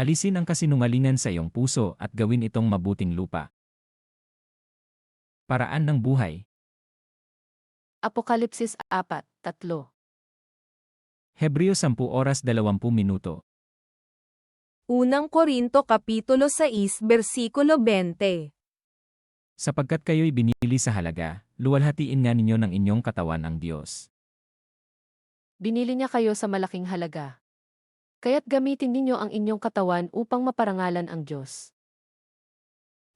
Alisin ang kasinungalingan sa iyong puso at gawin itong mabuting lupa. Paraan ng buhay. Apokalipsis 4, 3. Hebreo 10 oras 20 minuto. Unang Korinto Kapitulo 6 Versikulo 20 Sapagkat kayo'y binili sa halaga, luwalhatiin nga ninyo ng inyong katawan ang Diyos. Binili niya kayo sa malaking halaga. Kaya't gamitin ninyo ang inyong katawan upang maparangalan ang Diyos.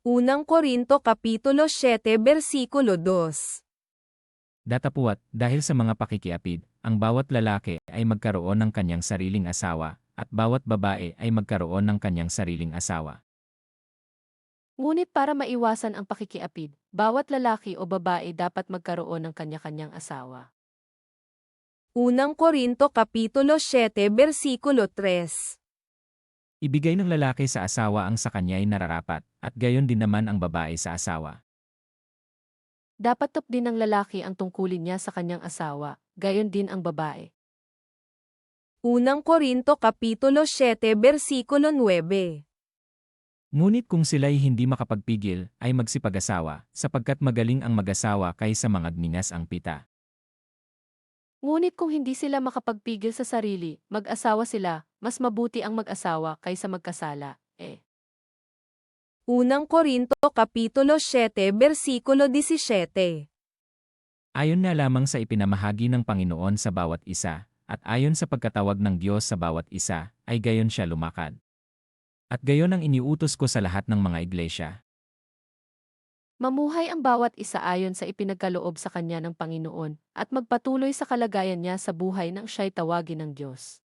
Unang Korinto Kapitulo 7 Versikulo 2 Datapuat, dahil sa mga pakikiapid, ang bawat lalaki ay magkaroon ng kanyang sariling asawa, at bawat babae ay magkaroon ng kanyang sariling asawa. Ngunit para maiwasan ang pakikiapid, bawat lalaki o babae dapat magkaroon ng kanya-kanyang asawa. Unang Korinto Kapitulo 7 Versikulo 3 Ibigay ng lalaki sa asawa ang sa kanya'y nararapat, at gayon din naman ang babae sa asawa. Dapat top din ng lalaki ang tungkulin niya sa kanyang asawa, gayon din ang babae. Unang Korinto Kapitulo 7 Versikulo 9 Ngunit kung sila'y hindi makapagpigil, ay magsipag-asawa, sapagkat magaling ang mag-asawa kaysa mangagningas ang pita. Ngunit kung hindi sila makapagpigil sa sarili, mag-asawa sila, mas mabuti ang mag-asawa kaysa magkasala, eh. Unang Korinto Kapitulo 7 Versikulo 17 Ayon na lamang sa ipinamahagi ng Panginoon sa bawat isa, at ayon sa pagkatawag ng Diyos sa bawat isa, ay gayon siya lumakad. At gayon ang iniutos ko sa lahat ng mga iglesia. Mamuhay ang bawat isa ayon sa ipinagkaloob sa kanya ng Panginoon, at magpatuloy sa kalagayan niya sa buhay ng siya'y tawagin ng Diyos.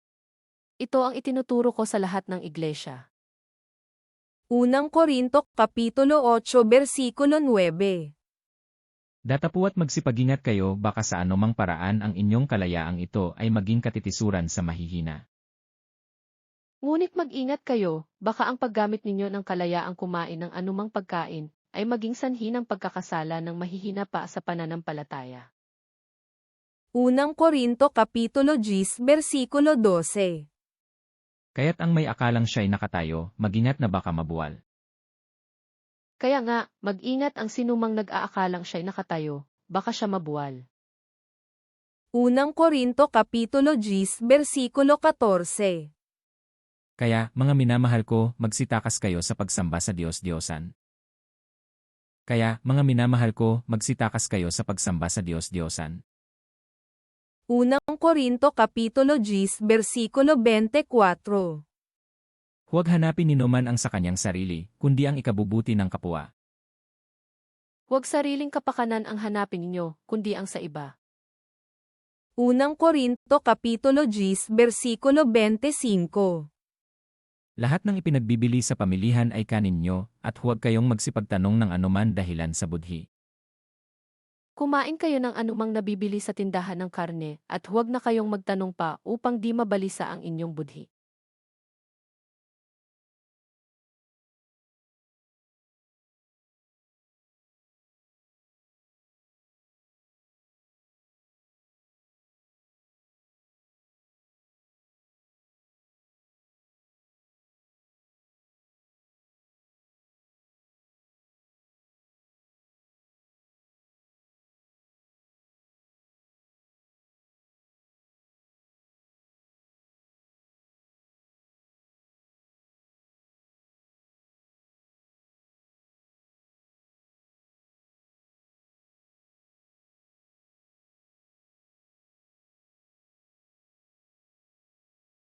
Ito ang itinuturo ko sa lahat ng iglesia. Unang Korinto Kapitulo 8 Versikulo 9 Datapuat magsipagingat kayo baka sa anumang paraan ang inyong kalayaang ito ay maging katitisuran sa mahihina. Ngunit mag-ingat kayo, baka ang paggamit ninyo ng kalayaang kumain ng anumang pagkain, ay maging sanhi ng pagkakasala ng mahihina pa sa pananampalataya. Unang Korinto Kapitulo 10 Versikulo 12 Kaya't ang may akalang siya'y nakatayo, magingat na baka mabuwal. Kaya nga, mag-ingat ang sinumang nag-aakalang siya'y nakatayo, baka siya mabuwal. Unang Korinto Kapitulo 10 Versikulo 14 Kaya, mga minamahal ko, magsitakas kayo sa pagsamba sa Diyos-Diyosan. Kaya, mga minamahal ko, magsitakas kayo sa pagsamba sa Diyos-Diyosan. Unang Korinto Kapitulo 10 Versikulo 24 Huwag hanapin ni man ang sa kanyang sarili, kundi ang ikabubuti ng kapwa. Huwag sariling kapakanan ang hanapin ninyo, kundi ang sa iba. Unang Korinto Kapitulo 10 Versikulo 25 Lahat ng ipinagbibili sa pamilihan ay kanin nyo, at huwag kayong magsipagtanong ng anuman dahilan sa budhi. Kumain kayo ng anumang nabibili sa tindahan ng karne, at huwag na kayong magtanong pa upang di mabalisa ang inyong budhi.